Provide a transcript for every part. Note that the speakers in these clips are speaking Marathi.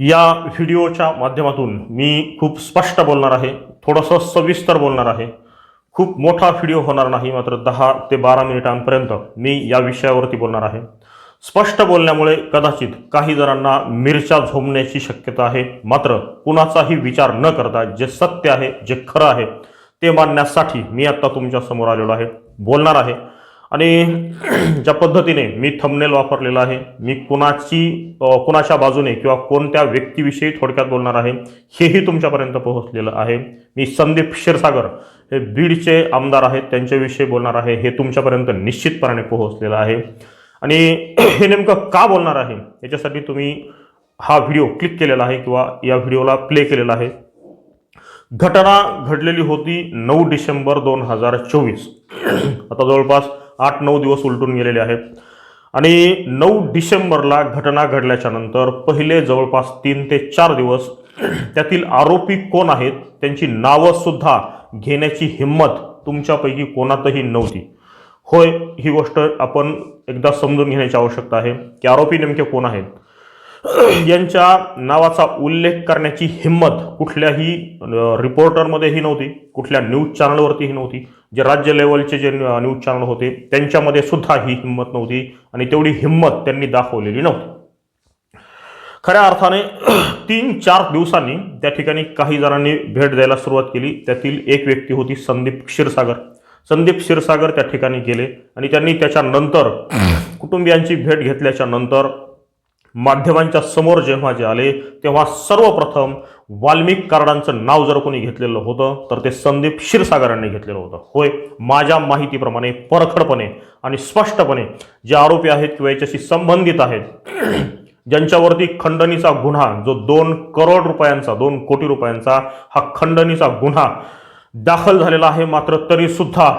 या व्हिडिओच्या माध्यमातून मी खूप स्पष्ट बोलणार आहे थोडंसं सविस्तर बोलणार आहे. खूप मोठा व्हिडिओ होणार नाही मात्र दहा ते बारा मिनिटांपर्यंत मी या विषयावरती बोलणार आहे. स्पष्ट बोलण्यामुळे कदाचित काही जणांना मिरच्या झोमण्याची शक्यता आहे मात्र कुणाचाही विचार न करता जे सत्य आहे जे खरं आहे ते मांडण्यासाठी मी आत्ता तुमच्यासमोर आलेलो आहे. बोलणार आहे. आणि ज्या पद्धतीने मी थंबनेल वापरलेला आहे मी कुणाची कुणाच्या बाजूने किंवा कोणत्या व्यक्तीविषयी थोडक्यात बोलणार आहे हेही तुमच्यापर्यंत पोहोचलेलं आहे. मी संदीप क्षीरसागर हे बीडचे आमदार आहेत त्यांच्याविषयी बोलणार आहे हे तुमच्यापर्यंत निश्चितपणे पोहोचलेलं आहे. आणि हे नेमकं का बोलणार आहे याच्यासाठी तुम्ही हा व्हिडिओ क्लिक केलेला आहे किंवा या व्हिडिओला प्ले केलेला आहे. घटना घडलेली होती नऊ डिसेंबर दोन हजार चोवीस. आता जवळपास आठ नऊ दिवस उलटून गेलेले आहेत. आणि नऊ डिसेंबरला घटना घडल्याच्या नंतर पहिले जवळपास तीन ते चार दिवस त्यातील आरोपी कोण आहेत त्यांची नावंसुद्धा घेण्याची हिंमत तुमच्यापैकी कोणातही नव्हती. होय ही गोष्ट आपण एकदा समजून घेण्याची आवश्यकता आहे की आरोपी नेमके कोण आहेत. यांच्या नावाचा उल्लेख करण्याची हिंमत कुठल्याही रिपोर्टरमध्येही नव्हती कुठल्या न्यूज चॅनलवरतीही नव्हती. जे राज्य लेवलचे जे न्यू- न्यूज चॅनल होते त्यांच्यामध्ये सुद्धा ही हिंमत नव्हती आणि तेवढी हिंमत त्यांनी दाखवलेली नव्हती. खऱ्या अर्थाने तीन चार दिवसांनी त्या ठिकाणी काही जणांनी भेट द्यायला सुरुवात केली. त्यातील एक व्यक्ती होती संदीप क्षीरसागर. संदीप क्षीरसागर त्या ठिकाणी गेले आणि त्यांनी त्याच्यानंतर कुटुंबियांची भेट घेतल्याच्या नंतर माध्यमांच्या समोर जेव्हा जे आले तेव्हा सर्वप्रथम वाल्मिक कार्डांचं नाव जर कोणी घेतलेलं होतं तर ते संदीप क्षीरसागरांनी घेतलेलं होतं. होय माझ्या माहितीप्रमाणे परखडपणे आणि स्पष्टपणे जे आरोपी आहेत किंवा याच्याशी संबंधित आहेत ज्यांच्यावरती खंडणीचा गुन्हा जो दोन करोड रुपयांचा दोन कोटी रुपयांचा हा खंडणीचा गुन्हा दाखल झालेला आहे मात्र तरीसुद्धा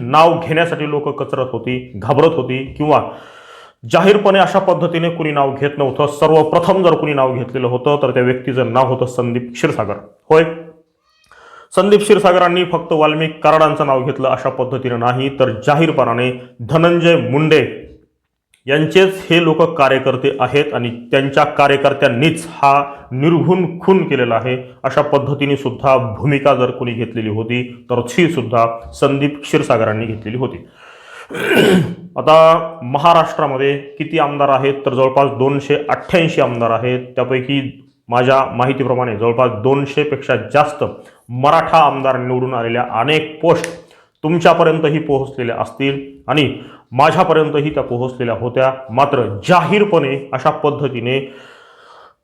नाव घेण्यासाठी लोक कचरत होती घाबरत होती किंवा जाहीरपणे अशा पद्धतीने कुणी नाव घेत नव्हतं. सर्वप्रथम जर कुणी नाव घेतलेलं होतं तर त्या व्यक्तीचं नाव होतं संदीप क्षीरसागर. होय? संदीप क्षीरसागरांनी फक्त वाल्मिक कराडांचं नाव घेतलं अशा पद्धतीने नाही तर जाहीरपणाने धनंजय मुंडे यांचेच हे लोक कार्यकर्ते आहेत आणि त्यांच्या कार्यकर्त्यांनीच हा निर्घुण खून केलेला आहे. अशा पद्धतीने सुद्धा भूमिका जर कोणी घेतलेली होती तर ती सुद्धा संदीप क्षीरसागरांनी घेतलेली होती. आता महाराष्ट्रामध्ये किती आमदार आहेत? तर जवळपास दोनशे अठ्ठ्याऐंशी आमदार आहेत. त्यापैकी माझ्या माहितीप्रमाणे जवळपास दोनशेपेक्षा जास्त मराठा आमदार निवडून आलेल्या अनेक पोस्ट तुमच्यापर्यंतही पोहोचलेल्या असतील आणि माझ्यापर्यंतही त्या पोहोचलेल्या होत्या. मात्र जाहीरपणे अशा पद्धतीने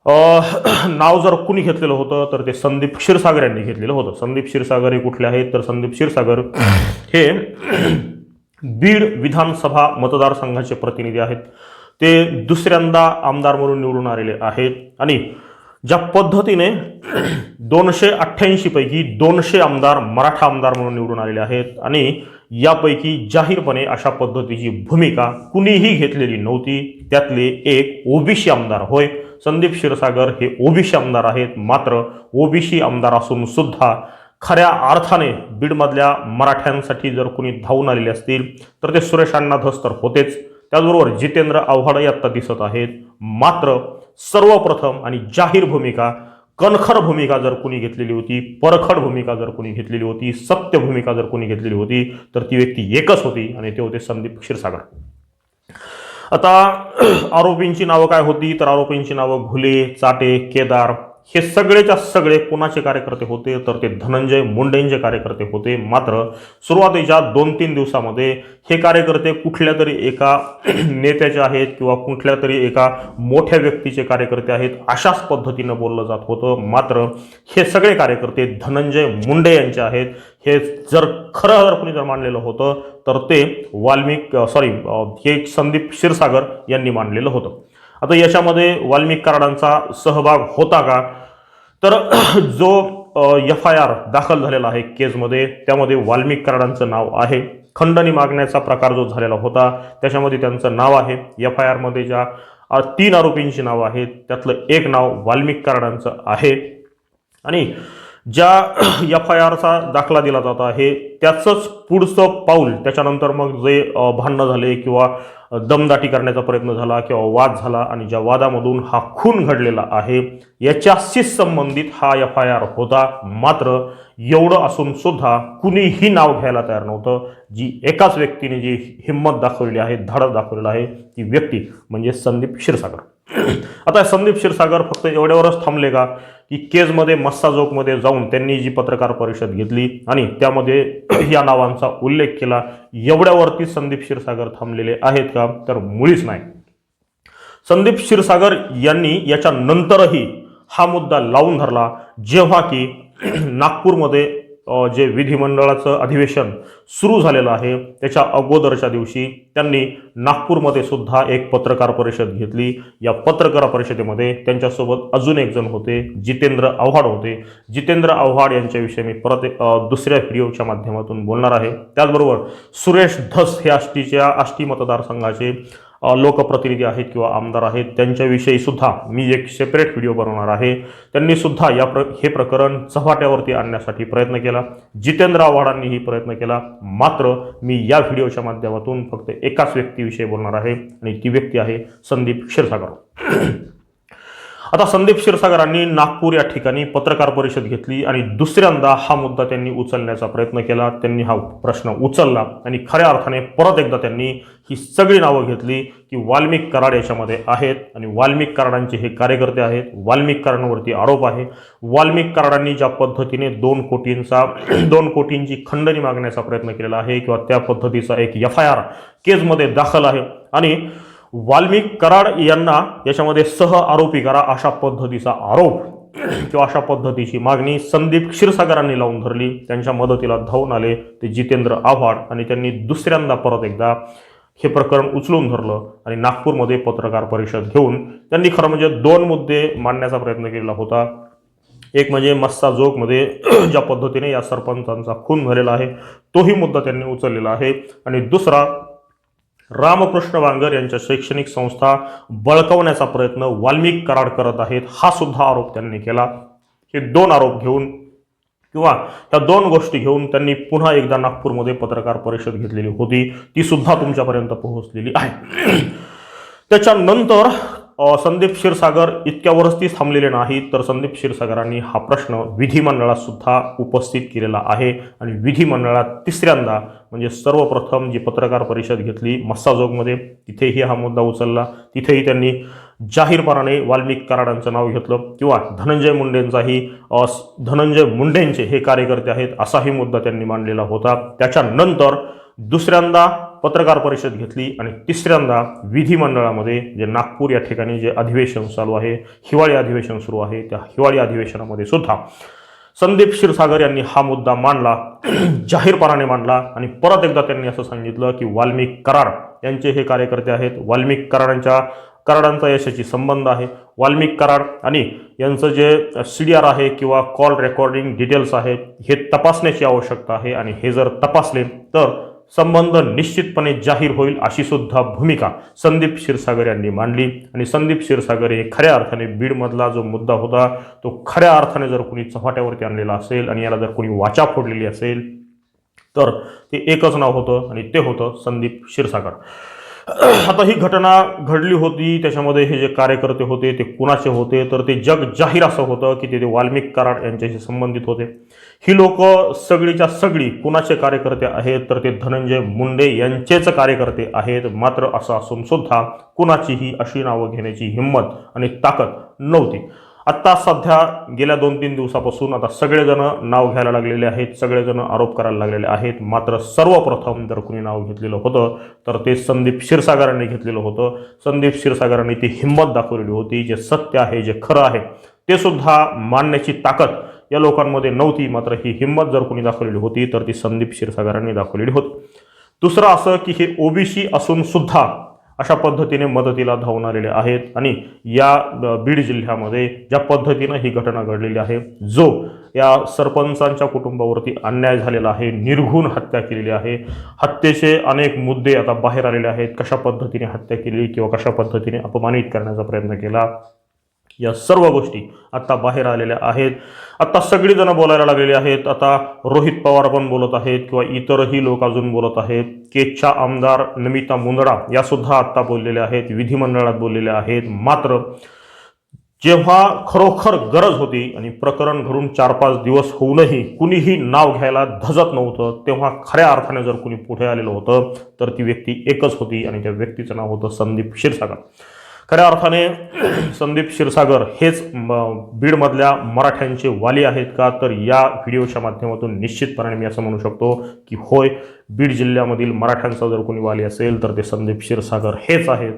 नाव जर कुणी घेतलेलं होतं तर ते संदीप क्षीरसागर यांनी घेतलेलं होतं. संदीप क्षीरसागर हे कुठले आहेत? तर संदीप क्षीरसागर हे बीड विधानसभा मतदारसंघाचे प्रतिनिधी आहेत. ते दुसऱ्यांदा आमदार म्हणून निवडून आलेले आहेत. आणि ज्या पद्धतीने दोनशे अठ्ठ्याऐंशीपैकी दोनशे आमदार मराठा आमदार म्हणून निवडून आलेले आहेत आणि यापैकी जाहीरपणे अशा पद्धतीची भूमिका कुणीही घेतलेली नव्हती. त्यातले एक ओबीसी आमदार होय. संदीप क्षीरसागर हे ओबीसी आमदार आहेत. मात्र ओबीसी आमदार असून सुद्धा खऱ्या अर्थाने बीडमधल्या मराठ्यांसाठी जर कुणी धावून आलेले असतील तर ते सुरेश अण्णा धस तर होतेच. त्याचबरोबर जितेंद्र आव्हाडही आत्ता दिसत आहेत. मात्र सर्वप्रथम आणि जाहीर भूमिका कणखर भूमिका जर कुणी घेतलेली होती परखड भूमिका जर कुणी घेतलेली होती सत्य भूमिका जर कुणी घेतलेली होती तर ती व्यक्ती एकच होती आणि ते होते संदीप क्षीरसागर. आता आरोपींची नावं काय होती? तर आरोपींची नावं घुले चाटे केदार हे सगळेच्या सगळे कोणाचे कार्यकर्ते होते तर ते धनंजय मुंडेंचे कार्यकर्ते होते. मात्र सुरुवातीच्या दोन तीन दिवसामध्ये हे कार्यकर्ते कुठल्या तरी एका नेत्याचे आहेत किंवा कुठल्या तरी एका मोठ्या व्यक्तीचे कार्यकर्ते आहेत अशाच पद्धतीनं बोललं जात होतं. मात्र हे सगळे कार्यकर्ते धनंजय मुंडे यांचे आहेत. हे जर खरं जर कुणी जर मानलेलं होतं तर ते वाल्मिक सॉरी हे संदीप क्षीरसागर यांनी मानलेलं होतं. आता याच्यामध्ये वाल्मिक कराडांचा सहभाग होता का? तर जो एफ आय आर दाखल झालेला आहे केसमध्ये त्यामध्ये वाल्मिक कराडांचं नाव आहे. खंडणी मागण्याचा प्रकार जो झालेला होता त्याच्यामध्ये त्यांचं नाव आहे. एफ आय आरमध्ये ज्या तीन आरोपींची नावं आहेत त्यातलं एक नाव वाल्मिक कराडांचं आहे. आणि ज्या एफ आय आरचा दाखला दिला जात आहे त्याचंच पुढचं पाऊल त्याच्यानंतर मग जे भांडणं झाले किंवा दमदाटी करण्याचा प्रयत्न झाला किंवा वाद झाला आणि ज्या वादामधून हा खून घडलेला आहे याच्याशीच संबंधित हा एफ आय आर होता. मात्र एवढं असून सुद्धा कुणीही नाव घ्यायला तयार नव्हतं. जी एकाच व्यक्तीने जी हिंमत दाखवलेली आहे धाडस दाखवलेलं आहे ती व्यक्ती म्हणजे संदीप क्षीरसागर. आता संदीप क्षीरसागर फक्त एवढ्यावरच थांबले का? की केजमध्ये मस्साजोकमध्ये जाऊन त्यांनी जी पत्रकार परिषद घेतली आणि त्यामध्ये या नावांचा उल्लेख केला. एवढ्यावरती संदीप क्षीरसागर थांबलेले आहेत का? तर मुळीच नाही. संदीप क्षीरसागर यांनी याच्या नंतरही हा मुद्दा लावून धरला जेव्हा की नागपूरमध्ये जे विधिमंडळाचं अधिवेशन सुरू झालेलं आहे त्याच्या अगोदरच्या दिवशी त्यांनी नागपूरमध्ये सुद्धा एक पत्रकार परिषद घेतली. या पत्रकार परिषदेमध्ये त्यांच्यासोबत अजून एक जण होते जितेंद्र आव्हाड होते. जितेंद्र आव्हाड यांच्याविषयी मी परत दुसऱ्या व्हिडिओच्या माध्यमातून बोलणार आहे. त्याचबरोबर सुरेश धस हे आष्टीच्या आष्टी मतदारसंघाचे लोकप्रतिनिधी आहेत किंवा आमदार आहेत त्यांच्याविषयी सुद्धा मी एक सेपरेट व्हिडिओ बनवणार आहे. त्यांनी सुद्धा या प्र हे प्रकरण चव्हाट्यावरती आणण्यासाठी प्रयत्न केला. जितेंद्र आव्हाडांनीही प्रयत्न केला. मात्र मी या व्हिडिओच्या माध्यमातून फक्त एकाच व्यक्तीविषयी बोलणार आहे आणि ती व्यक्ती आहे संदीप क्षीरसागर. आता संदीप क्षीरसागरांनी नागपूर या ठिकाणी पत्रकार परिषद घेतली आणि दुसऱ्यांदा हा मुद्दा त्यांनी उचलण्याचा प्रयत्न केला. त्यांनी हा प्रश्न उचलला आणि खऱ्या अर्थाने परत एकदा त्यांनी ही सगळी नावं घेतली की वाल्मिक कराड याच्यामध्ये आहेत आणि वाल्मिक कराडांचे हे कार्यकर्ते आहेत. वाल्मिक कराडांवरती आरोप आहे. वाल्मिक कराडांनी ज्या पद्धतीने दोन कोटींचा दोन कोटींची खंडणी मागण्याचा प्रयत्न केलेला आहे किंवा त्या पद्धतीचा एक एफ आय आर केसमध्ये दाखल आहे. आणि वाल्मिक कराड यांना याच्यामध्ये सह आरोपी करा अशा पद्धतीचा आरोप. किंवा अशा पद्धतीची मागणी संदीप क्षीरसागरांनी लावून धरली. त्यांच्या मदतीला धावून आले ते जितेंद्र आव्हाड आणि त्यांनी दुसऱ्यांदा परत एकदा हे प्रकरण उचलून धरलं आणि नागपूरमध्ये पत्रकार परिषद घेऊन त्यांनी खरं म्हणजे दोन मुद्दे मांडण्याचा प्रयत्न केलेला होता. एक म्हणजे मस्सा जोगमध्ये ज्या पद्धतीने या सरपंचांचा खून झालेला आहे तोही मुद्दा त्यांनी उचललेला आहे. आणि दुसरा रामकृष्ण वांगर यांच्या शैक्षणिक संस्था बळकवण्याचा प्रयत्न वाल्मिक कराड करत आहेत हा सुद्धा आरोप त्यांनी केला. हे दोन आरोप घेऊन किंवा त्या दोन गोष्टी घेऊन त्यांनी पुन्हा एकदा नागपूरमध्ये पत्रकार परिषद घेतलेली होती. ती सुद्धा तुमच्यापर्यंत पोहोचलेली आहे. त्याच्यानंतर संदीप क्षीरसागर इतक्यावरच ती थांबलेले नाही तर संदीप क्षीरसागरांनी हा प्रश्न विधिमंडळात सुद्धा उपस्थित केलेला आहे. आणि विधिमंडळात तिसऱ्यांदा म्हणजे सर्वप्रथम जी पत्रकार परिषद घेतली मस्साजोगमध्ये तिथेही हा मुद्दा उचलला. तिथेही त्यांनी जाहीरपणाने वाल्मिक कराडांचं नाव घेतलं किंवा धनंजय मुंडेंचाही धनंजय मुंडेंचे हे कार्यकर्ते आहेत असाही मुद्दा त्यांनी मांडलेला होता. त्याच्यानंतर दुसऱ्यांदा पत्रकार परिषद घेतली आणि तिसऱ्यांदा विधिमंडळामध्ये जे नागपूर या ठिकाणी जे अधिवेशन चालू आहे हिवाळी अधिवेशन सुरू आहे त्या हिवाळी अधिवेशनामध्ये सुद्धा संदीप क्षीरसागर यांनी हा मुद्दा मांडला जाहीरपणाने मांडला आणि परत एकदा त्यांनी असं सांगितलं की वाल्मिक कराड यांचे हे कार्यकर्ते आहेत. वाल्मिक कराडांच्या कराडांचा यशाची संबंध आहे. वाल्मिक कराड आणि यांचं जे सी डी आर आहे किंवा कॉल रेकॉर्डिंग डिटेल्स आहेत हे तपासण्याची आवश्यकता आहे आणि हे जर तपासले तर संबंध निश्चितपणे जाहीर होईल अशी सुद्धा भूमिका संदीप क्षीरसागर यांनी मांडली. आणि संदीप क्षीरसागर हे खऱ्या अर्थाने बीडमधला जो मुद्दा होता तो खऱ्या अर्थाने जर कोणी चव्हाट्यावरती आणलेला असेल आणि याला जर कोणी वाचा फोडलेली असेल तर ते एकच नाव होतं आणि ते होतं संदीप क्षीरसागर. आता ही घटना घडली होती त्याच्यामध्ये हे जे कार्यकर्ते होते ते कुणाचे होते तर ते जग जाहीर असं होतं की ते ते वाल्मिक कराड यांच्याशी संबंधित होते. ही लोक सगळीच्या सगळी कुणाचे कार्यकर्ते आहेत तर ते धनंजय मुंडे यांचेच कार्यकर्ते आहेत. मात्र असं असून सुद्धा कुणाचीही अशी नावं घेण्याची हिंमत आणि ताकद नव्हती. आत्ता सध्या गेल्या दोन तीन दिवसापासून आता सगळेजण नाव घ्यायला लागलेले आहेत. सगळेजण आरोप करायला लागलेले आहेत. मात्र सर्वप्रथम जर कुणी नाव घेतलेलं होतं तर ते संदीप क्षीरसागरांनी घेतलेलं होतं. संदीप क्षीरसागरांनी ती हिंमत दाखवलेली होती जे सत्य आहे जे खरं आहे ते सुद्धा मानण्याची ताकद या लोकांमध्ये नव्हती मात्र ही हिंमत जर कोणी दाखवलेली होती तर ती संदीप क्षीरसागरांनी दाखवलेली होती. दुसरं असं की हे ओबीसी असून सुद्धा अशा पद्धतीने मदतीला धावून आलेले आहेत आणि या बीड जिल्ह्यामध्ये ज्या पद्धतीनं ही घटना घडलेली आहे जो या सरपंचांच्या कुटुंबावरती अन्याय झालेला आहे निर्घुण हत्या केलेली आहे हत्येचे अनेक मुद्दे आता बाहेर आलेले आहेत कशा पद्धतीने हत्या केली किंवा कशा पद्धतीने अपमानित करण्याचा प्रयत्न केला या सर्व गोष्टी आत्ता बाहेर आलेल्या आहेत. आत्ता सगळीजणं बोलायला लागलेली आहेत. आता रोहित पवार पण बोलत आहेत किंवा इतरही लोक अजून बोलत आहेत. केच्या आमदार नमिता मुंदडा यासुद्धा आत्ता बोललेल्या आहेत. विधिमंडळात बोललेल्या आहेत. मात्र जेव्हा खरोखर गरज होती आणि प्रकरण घडून चार पाच दिवस होऊनही कुणीही नाव घ्यायला धजत नव्हतं तेव्हा खऱ्या अर्थाने जर कुणी पुढे आलेलं होतं तर ती व्यक्ती एकच होती आणि त्या व्यक्तीचं नाव होतं संदीप क्षीरसागर. खऱ्या अर्थाने संदीप क्षीरसागर हेच म, बीडमधल्या मराठ्यांचे वाली आहेत का? तर या व्हिडिओच्या माध्यमातून निश्चितपणे मी असं म्हणू शकतो की होय बीड जिल्ह्यामधील मराठ्यांचा जर कोणी वाली असेल तर ते संदीप क्षीरसागर हेच आहेत.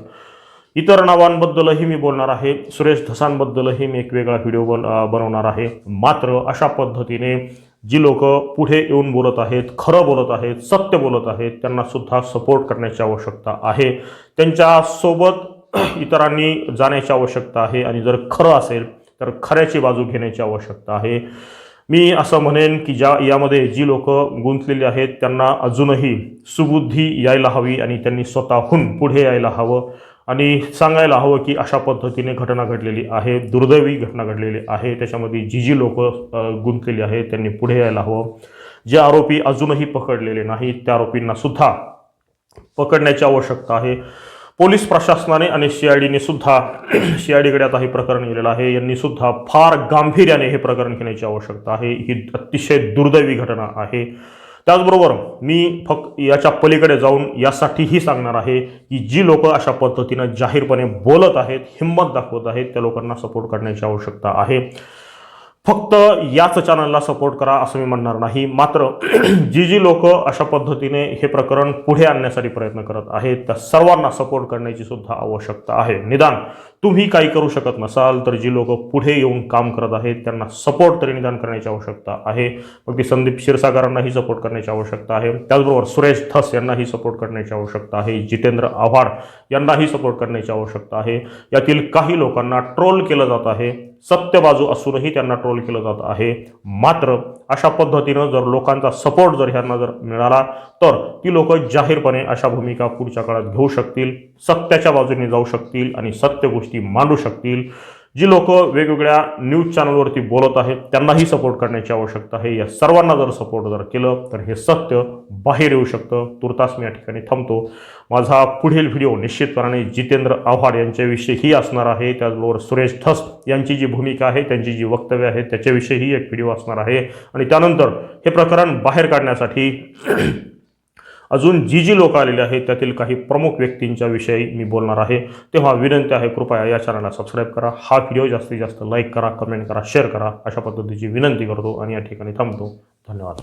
इतर नावांबद्दलही मी बोलणार आहे. सुरेश धसांबद्दलही मी एक वेगळा व्हिडिओ बन बनवणार आहे. मात्र अशा पद्धतीने जी लोक पुढे येऊन बोलत आहेत खरं बोलत आहेत सत्य बोलत आहेत त्यांना सुद्धा सपोर्ट करण्याची आवश्यकता आहे. त्यांच्यासोबत इतरांनी जाण्याची आवश्यकता आहे आणि जर खरं असेल तर खऱ्याची बाजू घेण्याची आवश्यकता आहे. मी असं म्हणेन की ज्या यामध्ये जी लोक गुंतलेली आहेत त्यांना अजूनही सुबुद्धी यायला हवी आणि त्यांनी स्वतःहून पुढे यायला हवं आणि सांगायला हवं की अशा पद्धतीने घटना घडलेली आहे दुर्दैवी घटना घडलेली आहे. त्याच्यामध्ये जी जी लोक गुंतलेली आहेत त्यांनी पुढे यायला हवं. जे आरोपी अजूनही पकडलेले नाहीत त्या आरोपींना सुद्धा पकडण्याची आवश्यकता आहे. पोलीस प्रशासनाने आणि सी आय डीने सुद्धा सी आता हे प्रकरण गेलेलं आहे. यांनी सुद्धा फार गांभीर्याने हे प्रकरण घेण्याची आवश्यकता आहे. ही अतिशय दुर्दैवी घटना आहे. त्याचबरोबर मी फक्त याच्या पलीकडे जाऊन यासाठीही सांगणार आहे की जी लोक अशा पद्धतीनं जाहीरपणे बोलत आहेत हिंमत दाखवत आहेत त्या लोकांना सपोर्ट करण्याची आवश्यकता आहे. फक्त याच चॅनलला सपोर्ट करा असं मी म्हणणार नाही. मात्र जी जी लोक अशा पद्धतीने हे प्रकरण पुढे आणण्यासाठी प्रयत्न करत आहेत त्या सर्वांना सपोर्ट करण्याची सुद्धा आवश्यकता आहे. निदान तुम्ही काही करू शकत नसाल तर जी लोक पुढे येऊन काम करत आहेत त्यांना सपोर्ट तरी निदान करण्याची आवश्यकता आहे. मग ती संदीप क्षीरसागरांनाही सपोर्ट करण्याची आवश्यकता आहे. त्याचबरोबर सुरेश धस यांनाही सपोर्ट करण्याची आवश्यकता आहे. जितेंद्र आव्हाड यांनाही सपोर्ट करण्याची आवश्यकता आहे. यातील काही लोकांना ट्रोल केलं जात आहे. सत्य बाजू असूनही त्यांना ट्रोल केलं जात आहे. मात्र अशा पद्धतीनं जर लोकांचा सपोर्ट जर ह्यांना जर मिळाला तर ती लोक जाहीरपणे अशा भूमिका पुढच्या काळात घेऊ शकतील सत्याच्या बाजूने जाऊ शकतील आणि सत्य गोष्टी मांडू शकतील. जी लोक वेगवेगळ्या न्यूज चॅनलवरती बोलत आहेत त्यांनाही सपोर्ट करण्याची आवश्यकता आहे. या सर्वांना जर सपोर्ट जर केलं तर हे सत्य बाहेर येऊ शकतं. तुर्तास मी या ठिकाणी थांबतो. माझा पुढील व्हिडिओ निश्चितपणाने जितेंद्र आव्हाड यांच्याविषयीही असणार आहे. त्याचबरोबर सुरेश धस यांची जी भूमिका आहे त्यांची जी वक्तव्य आहेत त्याच्याविषयीही एक व्हिडिओ असणार आहे. आणि त्यानंतर हे प्रकरण बाहेर काढण्यासाठी अजून जी जी लोक आलेली आहेत त्यातील काही प्रमुख व्यक्तींच्या विषयी मी बोलणार आहे. तेव्हा विनंती आहे कृपया या चॅनलला सबस्क्राईब करा. हा व्हिडिओ जास्तीत जास्त लाईक करा कमेंट करा शेअर करा. अशा पद्धतीची विनंती करतो आणि या ठिकाणी थांबतो. धन्यवाद.